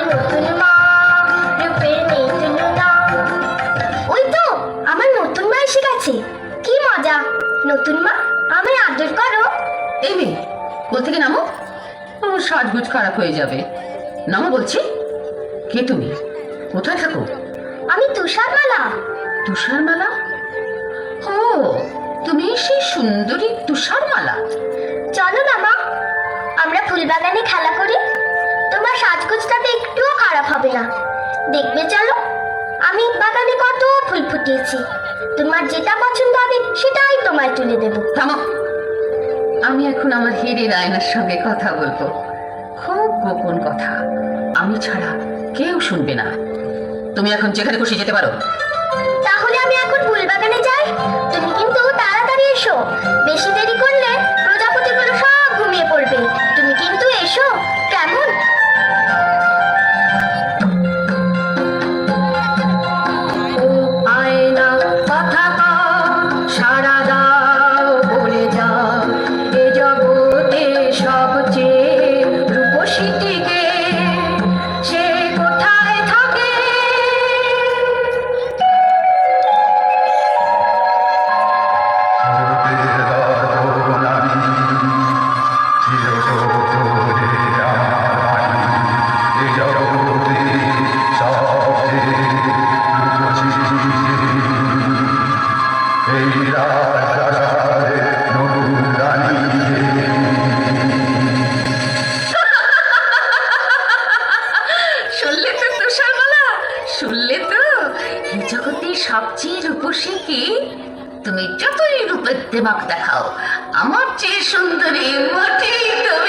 নতুন মা ওই তো আমার নতুন মা এসে গেছে। কি মজা। নতুন মা আমায় আদর করো। এই মেয়ে কোল থেকে নামো? ও সাজগুজ খারাপ হয়ে যাবে। নামো বলছি। কে তুমি? কোথায় থাকো? আমি তুষারমালা। তুষারমালা? ও তুমি সেই সুন্দরী তুষারমালা। চলো না মা আমরা ফুলবাগানে খেলা করি। তোমার সাজগোজটাতে একটুও খারাপ হবে না। দেখবে চলো আমি বাগানে কত ফুল ফুটিয়েছি। তোমার যেটা পছন্দ হবে সেটাই তোমায় তুলে দেবো। থামো। আমি এখন আমার হিরের আয়নার সঙ্গে কথা বলব। খুব গোপন কথা। আমি ছাড়া কেউ শুনবে না। তুমি এখন যেখানে খুশি যেতে পারো। তাহলে আমি এখন ফুলবাগানে সারা শুনলে তো সবচেয়ে রূপসী কি তুমি যতই রূপের দেখাও আমার চেয়ে সুন্দরী মোটেই তো।